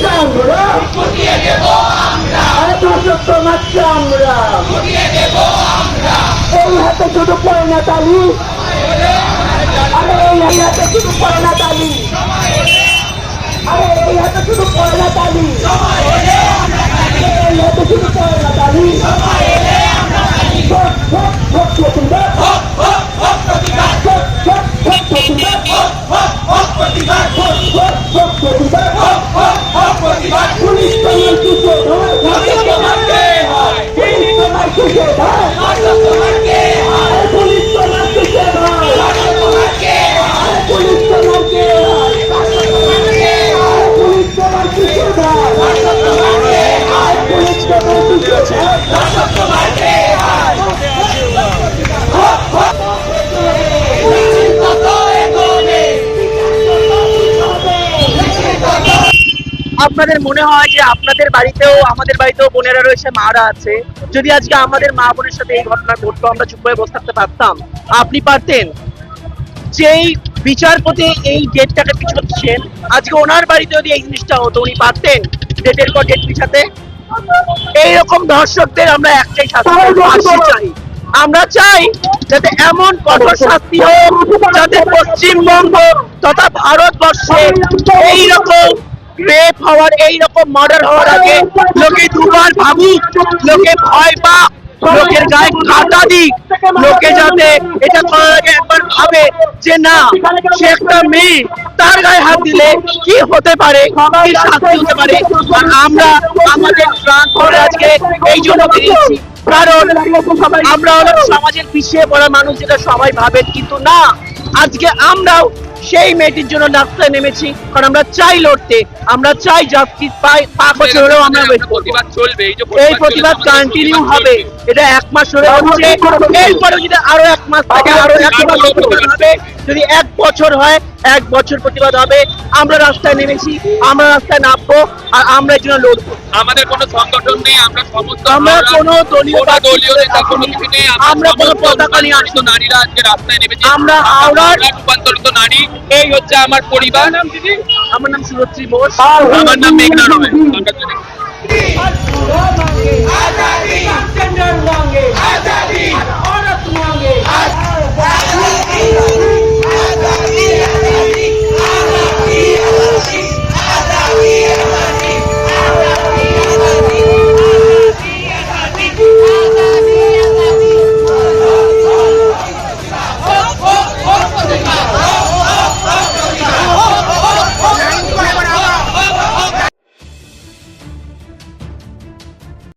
চামড়া আরে দর্শক তোমার চামড়া এই হাতে শুধু পয়না তালি। আরে এই হাতে শুধু পয়না তালি। আরে এই হাতে শুধু পয়না তালি। এই হাতে শুধু তালি। ভোট, ভোট, ভোট প্রতিবাদ। ভোট, ভোট, ভোট প্রতিবাদ। ভোট, ভোট, ভোট আপনাদের মনে হয় যে আপনাদের বাড়িতেও আমাদের বাড়িতেও বোনেরা রয়েছে মারা আছে? যদি আজকে আমাদের মা বোনের সাথে এই ঘটনা ঘটতো আমরা চুপ করে বসে থাকতে পারতাম। আপনি পারতেন। যেই বিচারপতি এই ডেটটাকে পিছোচ্ছেন আজকে ওনার বাড়িতে যদি এই জিনিসটা হতো উনি পারতেন ডেটের পর ডেট পিছাতে? এইরকম দর্শকদের আমরা একটাই শাস্তি চাই। আমরা চাই যাতে এমন কঠোর শাস্তি হোক যাতে পশ্চিমবঙ্গ তথা ভারতবর্ষে এইরকম রেপ হওয়ার, এইরকম মার্ডার হওয়ার আগে লোকে দুবার ভাবুক, লোকে ভয় পাক, লোকের গায়ে কাটা দিক, লোকে যাতে এটা করার আগে একবার ভাবে যে না, সে একটা মেয়ে, তার গায়ে হাত দিলে কি হতে পারে, কি শাস্তি হতে পারে? আর আমরা আমাদের প্রাণ করে আজকে এই জন্য বেরিয়েছি। কারণ আমরা সমাজের পিছিয়ে পড়া মানুষ যেটা সবাই ভাবেন, কিন্তু না, আজকে আমরাও সেই মেয়েটির জন্য রাস্তায় নেমেছি কারণ আমরা চাই লড়তে আমরা চাই জাস্টিস পাই পাঁচ বছর হলেও আমরা ওয়েট চলবে এই প্রতিবাদ কন্টিনিউ হবে। এটা এক মাস হলে হচ্ছে এরপরে যদি আরও এক মাস থাকে আরও এক মাস হবে যদি এক বছর হয় এক বছর প্রতিবাদ হবে। আমরা রাস্তায় নেমেছি আমরা রাস্তায় নামবো আর আমরা এই জন্য লড়বো। আমাদের কোনো সংগঠন নেই আমরা সমস্ত আমরা কোনো দলীয় দলীয় নেতা কোনো কিছু নেই আমরা কোনো পতাকা নিয়ে রূপান্তরিত নারীরা আজকে রাস্তায় নেমেছি। আমরা হাওড়ার- রূপান্তরিত নারী এই হচ্ছে আমার পরিবার। নাম দিদি? আমার নাম সুরশ্রী বোস। আমার নাম মেঘনা রবে আমরা